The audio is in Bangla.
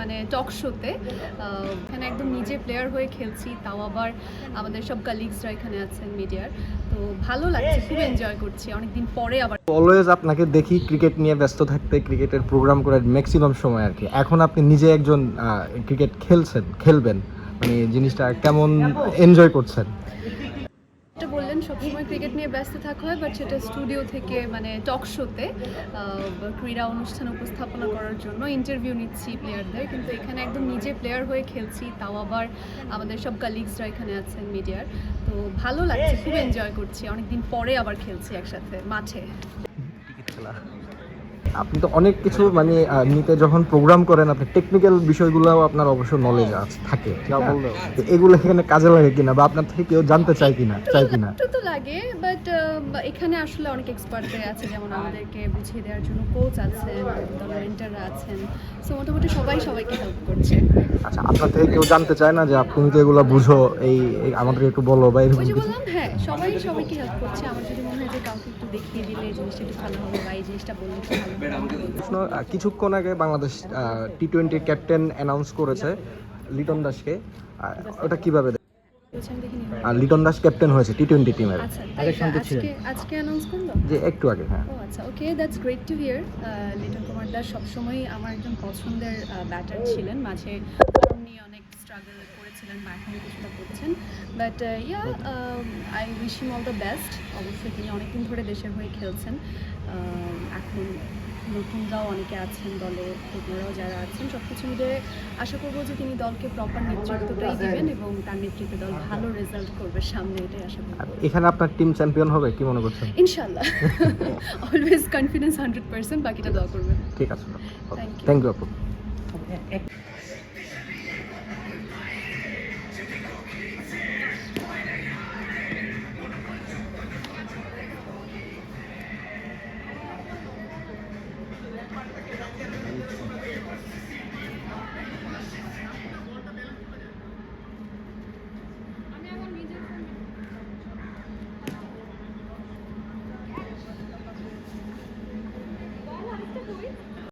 মানে টক শোতে এখানে একদম নিজে প্লেয়ার হয়ে খেলছি, তাও আবার আমাদের সব কালিগসরা এখানে আছেন মিডিয়ার তো ভালো লাগছে, খুব এনজয় করছি। অনেকদিন পরে আবার অলওয়েজ আপনাকে দেখি ক্রিকেট নিয়ে ব্যস্ত থাকতে ক্রিকেটের প্রোগ্রাম করার ম্যাক্সিমাম সময় আর কি। এখন আপনি নিজে একজন ক্রিকেট খেলছেন, খেলবেন মানে জিনিসটা কেমন এনজয় করছেন? সবসময় ক্রিকেট নিয়ে ব্যস্ত থাকা হয় বাট সেটা স্টুডিও থেকে মানে টক শোতে ক্রীড়া অনুষ্ঠান উপস্থাপনা করার জন্য ইন্টারভিউ নিচ্ছি প্লেয়ারদের কিন্তু এখানে একদম নিজে প্লেয়ার হয়ে খেলছি তাও আবার আমাদের সব কালিগসরা এখানে আছেন মিডিয়ার তো ভালো লাগছে খুব এনজয় করছি। অনেকদিন পরে আবার খেলছি একসাথে মাঠে। আপনি তো অনেক কিছু মানে নিতে যখন প্রোগ্রাম করেন আপনি টেকনিক্যাল বিষয়গুলোও আপনার অবশ্য নলেজ আছে থাকে এগুলো এখানে কাজে লাগে কিনা? বা আপনার থেকে কেউ জানতে চায় কিনা? চায় কিনা? তো লাগে বাট এখানে আসলে অনেক এক্সপার্টরা আছে যেমন আমাদেরকে বুঝিয়ে দেওয়ার জন্য কোচ আছেন মেন্টাররা আছেন। সো মোটামুটি সবাই সবাইকে হেল্প করছে। আচ্ছা আপনার থেকে কেউ জানতে চায় না যে তুমি তো এগুলো বুঝো এই আমাদের একটু বলো বা এরকম বললাম হ্যাঁ সবাই সবাইকে হেল্প করছে। আমার যদি মনে হয় যে কাউকে একটু দেখিয়ে দিলে এই জিনিসটা একটু ভালো হবে বা এই জিনিসটা বললে প্রশ্ন কিছুক্ষণ আগে বাংলাদেশ টি টোয়েন্টির ক্যাপ্টেন অ্যানাউন্স করেছে লিটন দাসকে। ওটা কীভাবে দেখিনি আর লিটন দাস ক্যাপ্টেন হয়েছে টি টোয়েন্টি টিমের আচ্ছা তাই আজকে আজকে অ্যানাউন্স করল? যে একটু আগে হ্যাঁ। ও আচ্ছা okay that's great to hear Liton Kumar Das সবসময় আমার একজন পছন্দের ব্যাটার ছিলেন। মাঝে নিয়ে অনেক স্ট্রাগল করেছিলেন বা এখনও কিছুটা করছেন। But yeah I wish him all the best অবশ্যই তিনি অনেকদিন ধরে দেশের হয়ে খেলছেন। এখন নতুনরাও অনেকে আছেন দলে তরুণরাও যারা আছেন সব কিছু মিলে আশা করব যে তিনি দলকে প্রপার নেতৃত্বটাই দেবেন এবং তার নেতৃত্বে দল ভালো রেজাল্ট করবে সামনে এটাই আশা করি করব এখানে আপনার টিম চ্যাম্পিয়ন হবে কি মনে করছেন? ইনশাল্লাহ অলওয়েজ কনফিডেন্স হান্ড্রেড পার্সেন্ট বাকিটা দোয়া করবেন। ঠিক আছে. থ্যাংক ইউ আপু।